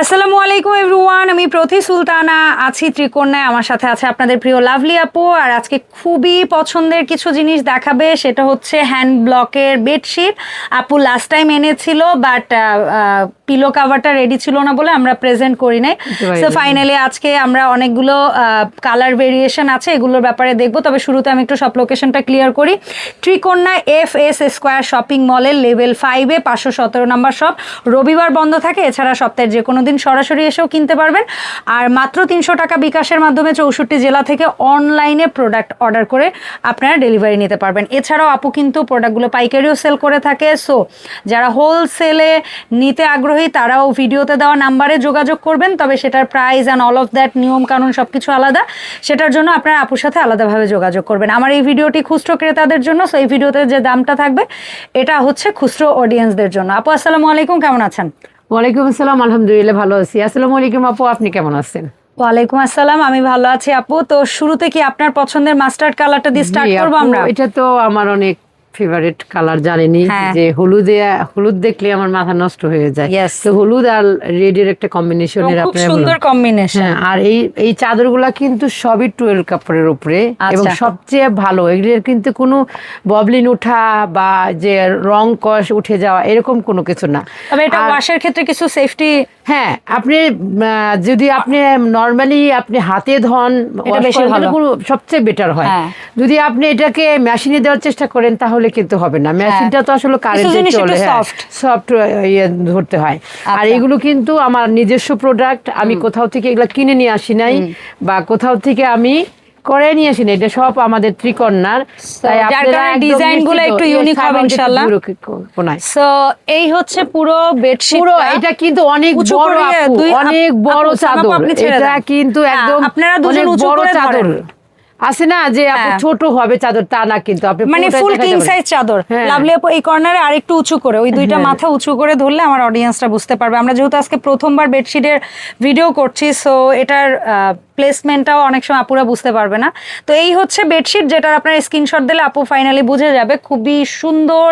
আসসালামু আলাইকুম এভরিওয়ান আমি প্রতি সুলতানা আছি ত্রিকোণায়। আমার সাথে আছে আপনাদের প্রিয় লাভলি আপু আর আজকে খুবই পছন্দের কিছু জিনিস দেখাবে। সেটা হচ্ছে হ্যান্ড ব্লকের বেডশিট আপু লাস্ট টাইম এনেছিল বাট পিলো কাভারটা রেডি ছিল না বলে আমরা প্রেজেন্ট করি নাই। সো ফাইনালি আজকে আমরা অনেকগুলো কালার ভেরিয়েশন আছে এগুলোর ব্যাপারে দেখব। তবে শুরুতে আমি একটু সব লোকেশনটা ক্লিয়ার করি। Trikona F S square shopping মলের লেভেল ফাইভে পাঁচশো সতেরো নম্বর শপ রবিবার বন্ধ থাকে এছাড়া সপ্তাহের যে কোনো দিন সরাসরি এসেও কিনতে পারবেন। আর মাত্র তিনশো টাকা বিকাশের মাধ্যমে চৌষট্টি জেলা থেকে অনলাইনে প্রোডাক্ট অর্ডার করে আপনারা ডেলিভারি নিতে পারবেন। এছাড়াও আপু কিন্তু প্রোডাক্টগুলো পাইকারিও সেল করে থাকে। সো যারা হোলসেলে নিতে আগ্রহী, তারাও ভিডিওতে দেওয়া নাম্বারে যোগাযোগ করবেন। তবে সেটার price and all of that নিয়ম কানুন সব কিছু আলাদা। সেটার জন্য আপনারা আপুর সাথে আলাদাভাবে যোগাযোগ করবেন। আমার এই ভিডিওটি খুচরো ক্রেতাদের জন্য সো এই ভিডিওতে যে দামটা থাকবে, এটা হচ্ছে খুচরো অডিয়েন্সদের জন্য। আপু, আসসালামু আলাইকুম, কেমন আছেন? ওয়ালাইকুম আসসালাম আলহামদুলিল্লাহ ভালো আছি। আসসালাম আলাইকুম আপু আপনি কেমন আছেন? ওয়ালাইকুম আসসালাম আমি ভালো আছি আপু। তো শুরুতে কি আপনার পছন্দের মাস্টার্ড কালারটা দিয়ে স্টার্ট করব করব আমরা? এটা তো আমার অনেক ফেভারিট কালার জানেনি হ্যাঁ। যে হলুদে হলুদ দেখলে আমার মাথা নষ্ট হয়ে যায়। তো হলুদ আর রেডের একটা কম্বিনেশনের খুব আপনার সুন্দর কম্বিনেশন হ্যাঁ আর এই এই চাদরগুলা কিন্তু সবই টুয়েলভ কাপড়ের উপরে এবং আচ্ছা। সবচেয়ে ভালো এগুলোর কিন্তু কোনো ববলিন উঠা বা যে রং কষ উঠে যাওয়া এরকম কোনো কিছু না। তবে এটা ওয়াশের ক্ষেত্রে কিছু সেফটি হ্যাঁ আপনি যদি আপনি নর্মালি আপনি হাতে ধন। সবচেয়ে বেটার হয় হ্যাঁ। যদি আপনি এটাকে মেশিনে দেওয়ার চেষ্টা করেন তাহলে কিন্তু হবে না মেশিনটা তো আসলে কারেন্টে হ্যাঁ। চলে হ্যাঁ সফট ইয়ে ধরতে হয় আর আচ্ছা। এগুলো কিন্তু আমার নিজস্ব প্রোডাক্ট আমি কোথাও থেকে এগুলো কিনে নিয়ে আসি নাই বা কোথাও থেকে আমি করে নিয়ে আসেন এটা সব আমাদের ত্রিকন্যার তাই আপনারা কারণে গুলো একটু ইউনিক হবে ইনশাআল্লাহ। সো এই হচ্ছে পুরো বেডশিট পুরো এটা কিন্তু অনেক বড় অনেক বড় চাদর। এটা কিন্তু হ্যাঁ, একদম আপনারা দুজন উঁচু করে চাদর। আছে না যে হ্যাঁ। ছোট হবে চাদর তা না কিন্তু। আপনি মানে ফুল কিং সাইজ চাদর। হ্যাঁ। লাভলি আপু এই কর্নারে আরেকটু উঁচু করে ওই দুইটা হ্যাঁ। মাথা উঁচু করে ধরলে আমার অডিয়েন্সটা বুঝতে পারবে। আমরা যেহেতু আজকে প্রথমবার বেডশিটের ভিডিও করছি সো এটার প্লেসমেন্টটাও অনেক সময় আপুরা বুঝতে পারবে না। তো এই হচ্ছে বেডশিট যেটার আপনার স্ক্রিনশট দিলে আপু ফাইনালি বুঝে যাবে। খুবই সুন্দর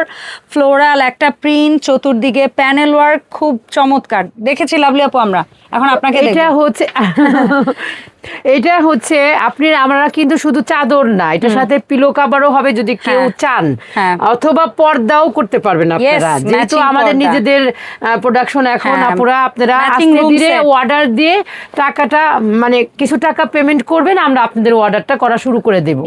ফ্লোরাল একটা প্রিন্ট চতুর্দিকে প্যানেল ওয়ার্ক খুব চমৎকার। দেখেছি লাভলি আপু আমরা। এখন আপনাকে এটা হচ্ছে এটা হচ্ছে আপনি আমরা কিন্তু শুধু চাদর না এটার সাথে পিলো কাভারও হবে যদি কেউ হ্যাঁ। চান হ্যাঁ। অথবা পর্দাও করতে পারবেন আপনারা যেহেতু আমাদের। নিজেদের প্রোডাকশন এখন হ্যাঁ, আপুরা আপনারা matching আস্তে ধীরে অর্ডার দিয়ে টাকাটা মানে কিছু টাকা পেমেন্ট করবেন আমরা আপনাদের অর্ডারটা করা শুরু করে দেব.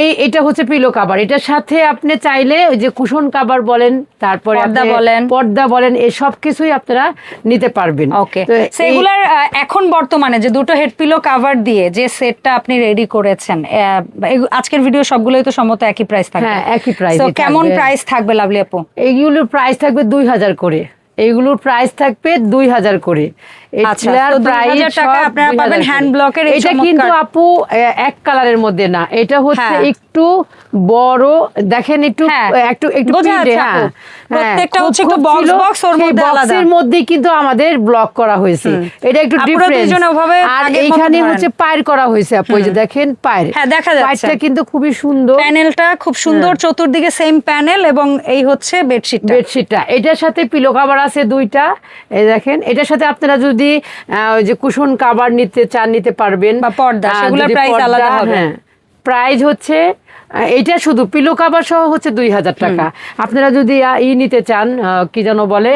এই এটা হচ্ছে পিলো কাভার এটার সাথে আপনি চাইলে ওই যে কুশন কাভার বলেন তারপরে পর্দা বলেন। পর্দা বলেন এই সব কিছুই আপনারা নিতে পারবেন। ওকে। সেগুলার এখন বর্তমানে যে দুটো হেড পিলো কাভার দিয়ে যে সেটটা আপনি রেডি করেছেন আজকের ভিডিও সবগুলোই তো সম্ভবত একই প্রাইস থাকবে। হ্যাঁ, একই প্রাইস কেমন প্রাইস থাকবে লাভলি আপু? এইগুলোর প্রাইস থাকবে দুই হাজার করে। এইগুলোর প্রাইস থাকবে দুই হাজার করে আচ্ছা, এগুলার তো price 2000 টাকা সব আপনারা পাবেন করে। hand block এর এই এটা কিন্তু আপু এক কালারের মধ্যে না এটা হচ্ছে হ্যাঁ। একটু বড় দেখেন একটু হ্যাঁ, একটু একটু হ্যাঁ আপু। প্রত্যেকটা হচ্ছে একটু ছিল, box, ওর মধ্যে আলাদা। এর মধ্যেই কিন্তু আমাদের ব্লক করা হয়েছে। এটা একটু ডিফারেন্স আর এইখানে হচ্ছে পায়ের করা হয়েছে আপু যে দেখেন পায়ের। হ্যাঁ, দেখা যাচ্ছে। পায়েরটা কিন্তু খুবই সুন্দর। প্যানেলটা খুব সুন্দর চতুর্দিকে সেম প্যানেল এবং এই হচ্ছে বেডশিটটা বেডশিটটা এটার সাথে পিলো কাভার আছে দুইটা। এই দেখেন এটার সাথে আপনারা যদি যে কুশন কাভার নিতে চান নিতে পারবেন। বা পর্দা, সেগুলোর যদি আলাদা হবে। প্রাইস হচ্ছে এটা শুধু পিলো কাভার সহ হচ্ছে দুই হাজার টাকা। আপনারা যদি ই নিতে চান কি যেন বলে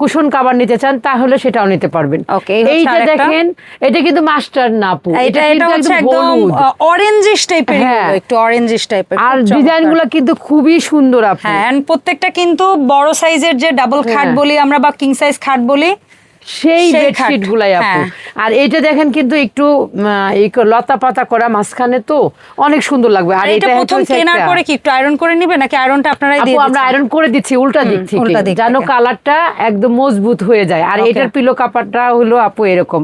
কুশন কাভার নিতে চান তাহলে সেটাও নিতে পারবেন। এইটা দেখেন এটা কিন্তু মাস্টার নাপু এটা এটা হচ্ছে একদম অরেঞ্জিশ টাইপের হ্যাঁ। একটু অরেঞ্জিশ টাইপের আর ডিজাইনগুলো কিন্তু খুবই সুন্দর আপু। হ্যাঁ প্রত্যেকটা কিন্তু বড় সাইজের যে ডাবল খাট হ্যাঁ। বলি আমরা বা কিং সাইজ খাট বলি সেই বেডশিট গুলাই আপু। হ্যাঁ। আর এইটা দেখেন কিন্তু একটু লতা পাতা করা মাঝখানে তো অনেক সুন্দর লাগবে। আর এটা এটা প্রথম কেনার পরে কি একটু আয়রন করে নিবে নাকি আয়রনটা আপনারাই আপু দিয়ে আমরা আয়রন করে দিচ্ছি উল্টা দিক থেকে। থেকে। কালারটা একদম মজবুত হয়ে যায়। আর এটার পিলো কাপড়টা হলো আপু এরকম।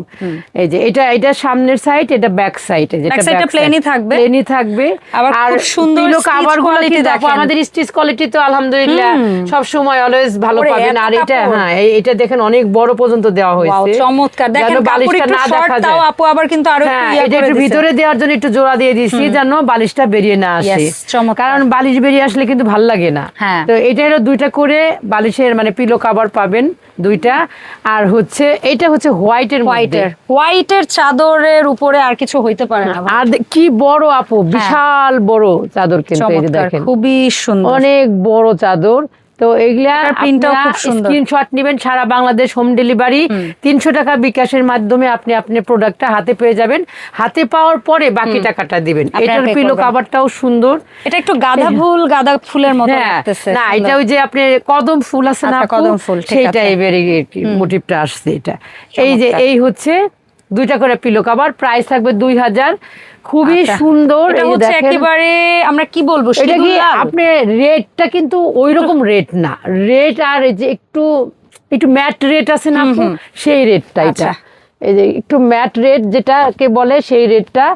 এই যে এটা এটা সামনের সাইড এটা ব্যাক সাইড যেটা Back side টা plain ই থাকবে। প্লেনই থাকবে। আবার আর খুব সুন্দর পিলো কাভার আপু দেখেন। আমাদের স্টিচ কোয়ালিটি তো আলহামদুলিল্লাহ সব সময় অলওয়েজ ভালো পাবেন। আর এটা হ্যাঁ এটা দেখেন অনেক বড় পর্যন্ত দেওয়া হয়েছে। চমৎকার। দেখেন বালিশটা না দেখা যায়। আপু আবার কিন্তু আরও একটু হ্যাঁ। ভিতরে দেওয়ার জন্য একটু জোড়া দিয়ে দিচ্ছি যেন বালিশটা বেরিয়ে না আসে। কারণ বালিশ বেরিয়ে আসলে কিন্তু ভালো লাগে না। হ্যাঁ। তো এটা হলো দুইটা করে বালিশের মানে পিলো কাভার পাবেন দুইটা। আর হচ্ছে এটা হচ্ছে হোয়াইটের হোয়াইটের হোয়াইটের চাদরের উপরে আর কিছু হইতে পারে না আর কি বড় আপু বিশাল বড় চাদর কিন্তু এই যে দেখেন। খুবই সুন্দর। অনেক বড় চাদর। তো এগুলা স্ক্রিনশট নেবেন সারা বাংলাদেশ হোম। ডেলিভারি তিনশো টাকা বিকাশের মাধ্যমে আপনি আপনি প্রোডাক্টটা হাতে পেয়ে যাবেন। হাতে পাওয়ার পরে বাকি টাকাটা দিবেন। এটার পিলো। কাভারটাও সুন্দর। এটা একটু গাঁদা ফুল গাঁদা ফুলের মতো হ্যাঁ না এটা ওই যে আপনি কদম ফুল আছে না আচ্ছা? কদম ফুল, সেই টাইপের মোটিভটা আসছে এটা। এই যে এই হচ্ছে দুইটা করে পিলো কাভার প্রাইস থাকবে দুই হাজার খুবই আচ্ছা। সুন্দর এটা হচ্ছে একেবারে আমরা কি বলব এটা কি আপনি রেটটা কিন্তু ওই রকম রেট না রেট আর এই যে একটু একটু ম্যাট রেট আছে না সেই রেটটা এটা আচ্ছা। এই যে একটু ম্যাট রেট যেটাকে বলে সেই রেটটা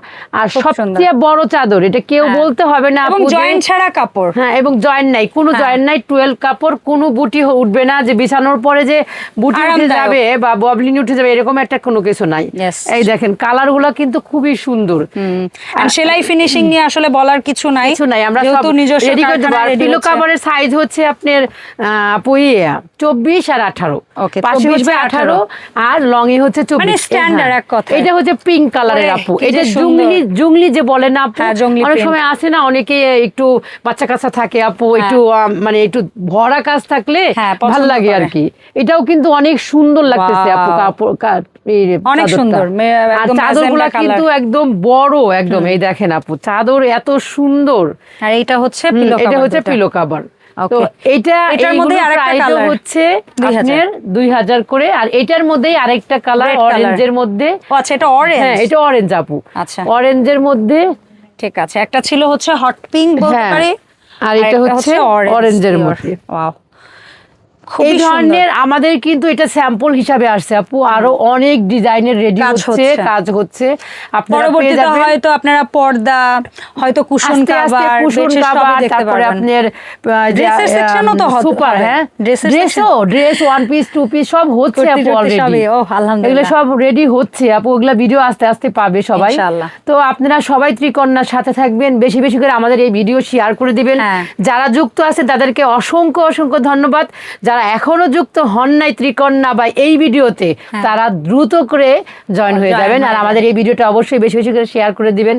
আর। সবচেয়ে বড় চাদর এটা কেউ হ্যাঁ। বলতে হবে না এবং জয়েন্ট ছাড়া কাপড়। হ্যাঁ এবং জয়েন্ট নাই কোনো হ্যাঁ। জয়েন্ট নাই টুয়েলভ কাপড় কোনো বুটি উঠবে না যে বিছানোর পরে যে বুটি উঠে যাবে বা ববলিন উঠে যাবে এরকম একটা কোনো কিছু নাই। এই দেখেন কালারগুলা কিন্তু খুবই সুন্দর। আর সেলাই ফিনিশিং নিয়ে আসলে বলার কিছু নাই। কিছু নাই আমরা যেহেতু সব নিজস্ব রেডি পিলো। কাভারের সাইজ হচ্ছে। আপনার পুই চব্বিশ আর আঠারো। Okay, পাশে হচ্ছে আঠারো। আর লং এ হচ্ছে চব্বিশ। মানে standard এক কথায়। এটা হচ্ছে পিঙ্ক কালারের আপু। এটা জুংলি জুংলি যে বলে না আপু হ্যাঁ, অনেক সময় আসে না অনেকে একটু বাচ্চা কাচ্চা থাকে আপু হ্যাঁ। একটু মানে একটু ভরা কাজ থাকলে হ্যাঁ, ভালো লাগে আর কি। এটাও কিন্তু অনেক সুন্দর লাগতেছে আপু কাপড় অনেক সুন্দর, আর চাদরগুলা magenta কিন্তু একদম বড় একদম এই দেখেন আপু চাদর এত সুন্দর। আর এইটা হচ্ছে পিলো এটা হচ্ছে পিলো কাভার তো এটা এটার মধ্যে আরেকটা কালার হচ্ছে 2000 আপনার দুই হাজার করে। আর এটার মধ্যেই আরেকটা কালার অরেঞ্জের মধ্যে। আচ্ছা এটা অরেঞ্জ হ্যাঁ এটা অরেঞ্জ আপু। আচ্ছা। অরেঞ্জের মধ্যে ঠিক আছে একটা ছিল হচ্ছে হট পিঙ্ক বলতে হ্যাঁ। পারি। আর এটা হচ্ছে অরেঞ্জের মধ্যে। Wow. এই ধরনের আমাদের কিন্তু এটা স্যাম্পল হিসাবে আসছে। আপু আরও অনেক ডিজাইনের রেডি হচ্ছে। কাজ হচ্ছে। পরবর্তীতে হয়তো আপনারা পর্দা হয়তো কুশন কাভার কুশন কাভার তারপরে আপনার Dress-এর section-ও তো সুপার হ্যাঁ? ড্রেসও dress one piece two piece সব হচ্ছে আপু অলরেডি আলহামদুলিল্লাহ। এগুলো সব রেডি হচ্ছে। আপু ওগুলা ভিডিও আস্তে আস্তে পাবে সবাই। তো আপনারা সবাই ত্রিকন্যার সাথে থাকবেন। বেশি বেশি করে আমাদের এই ভিডিও শেয়ার করে দিবেন। হ্যাঁ। যারা যুক্ত আছে তাদেরকে অসংখ্য অসংখ্য ধন্যবাদ। যারা এখনও যুক্ত হন নাই ত্রিকন্যা বা এই ভিডিওতে তারা দ্রুত করে জয়েন হয়ে যাবেন। আর আমাদের এই ভিডিওটা অবশ্যই বেশি বেশি করে শেয়ার করে দিবেন।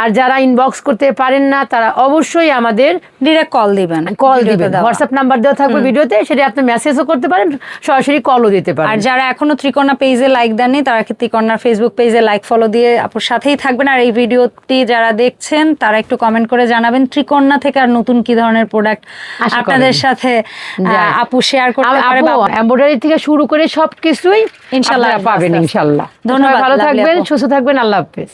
আর যারা ইনবক্স করতে পারেন না তারা অবশ্যই আমাদের ডিরেক্ট কল দিবেন। কল দিবেন। হোয়াটসঅ্যাপ নাম্বার দেওয়া। থাকবে ভিডিওতে সেটা আপনি মেসেজও করতে পারেন সরাসরি কলও দিতে পারেন। আর যারা এখনও ত্রিকন্যা পেজে লাইক দেননি তারা ত্রিকন্যার ফেসবুক পেজে লাইক ফলো দিয়ে আপুর সাথেই থাকবেন। আর এই ভিডিওটি যারা দেখছেন তারা একটু কমেন্ট করে জানাবেন ত্রিকন্যা থেকে আর নতুন কি ধরনের প্রোডাক্ট আপনাদের সাথে আপু শেয়ার করতে পারে বাবা। এমব্রয়ডারি থেকে শুরু করে সবকিছুই ইনশাল্লাহ, পাবেন। ইনশাল্লাহ। ধন্যবাদ, ভালো থাকবেন সুস্থ থাকবেন আল্লাহ হাফেজ।